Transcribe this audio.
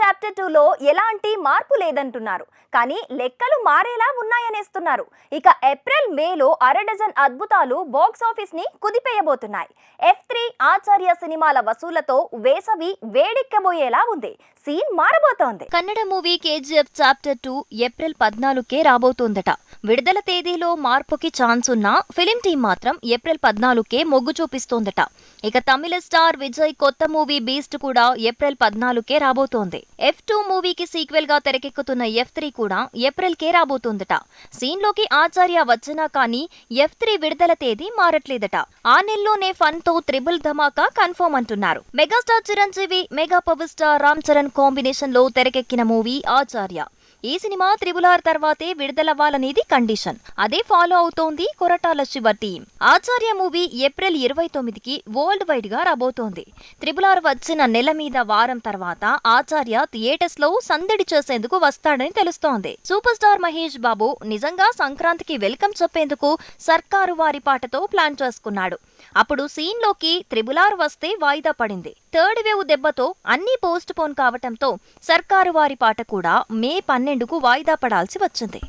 Chapter టూలో ఎలాంటి మార్పు లేదంటున్నారు. కానీ లెక్కలు మారేలా ఉన్నాయనేస్తున్నారు. ఇక ఏప్రిల్ మేలో అర డజన్ అద్భుతాలు బాక్స్ ఆఫీస్ని కుదిపేయబోతున్నాయి. ఎఫ్ త్రీ ఆచార్య సినిమాల వసూలతో వేసవి వేడెక్కబోయేలా ఉంది. Scene మారబోతోంది. Kannada movie KGF chapter two April పద్నాలుగుకే రాబోతోందట. విడుదల తేదీలో మార్పుకి ఛాన్స్ ఉన్నా ఫిలిం టీం మాత్రం ఏప్రిల్ పద్నాలుగుకే మొగ్గు చూపిస్తోందట. ఇక తమిళ స్టార్ విజయ్ కొత్త మూవీ బీస్ట్ కూడా ఏప్రిల్ పద్నాలుగుకే రాబోతోంది. ఎఫ్ టూ మూవీకి సీక్వెల్గా తెరకెక్కుతున్న ఎఫ్ త్రీ కూడా ఏప్రిల్ కే రాబోతోందట. సీన్లోకి ఆచార్య వచ్చినా కానీ ఎఫ్ త్రీ విడుదల తేదీ మారట్లేదట. ఆ నెలలోనే ఫన్తో త్రిబుల్ ధమాకా కన్ఫర్మ్ అంటున్నారు. Megastar Chiranjeevi mega power star Ram Charan కాంబినేషన్లో తెరకెక్కిన మూవీ ఆచార్య. ఈ సినిమా త్రిబులార్ తర్వాతే విడుదలవ్వాలనేది కండిషన్. అదే ఫాలో అవుతోంది Koratala Siva team. Acharya movie April ఇరవై తొమ్మిదికి వరల్డ్ వైడ్గా రాబోతోంది. త్రిబులార్ వచ్చిన నెల మీద వారం తర్వాత ఆచార్య థియేటర్స్లో సందడి చేసేందుకు వస్తాడని తెలుస్తోంది. సూపర్ స్టార్ మహేష్ బాబు నిజంగా సంక్రాంతికి వెల్కమ్ చెప్పేందుకు సర్కారు వారి పాటతో ప్లాన్ చేసుకున్నాడు. అప్పుడు సీన్లోకి త్రిబులార్ వస్తే వాయిదా పడింది. థర్డ్ వేవ్ దెబ్బతో అన్ని పోస్ట్ పోన్ కావటంతో సర్కారు వారి పాట కూడా మే పన్నెండుకు వాయిదా పడాల్సి వచ్చింది.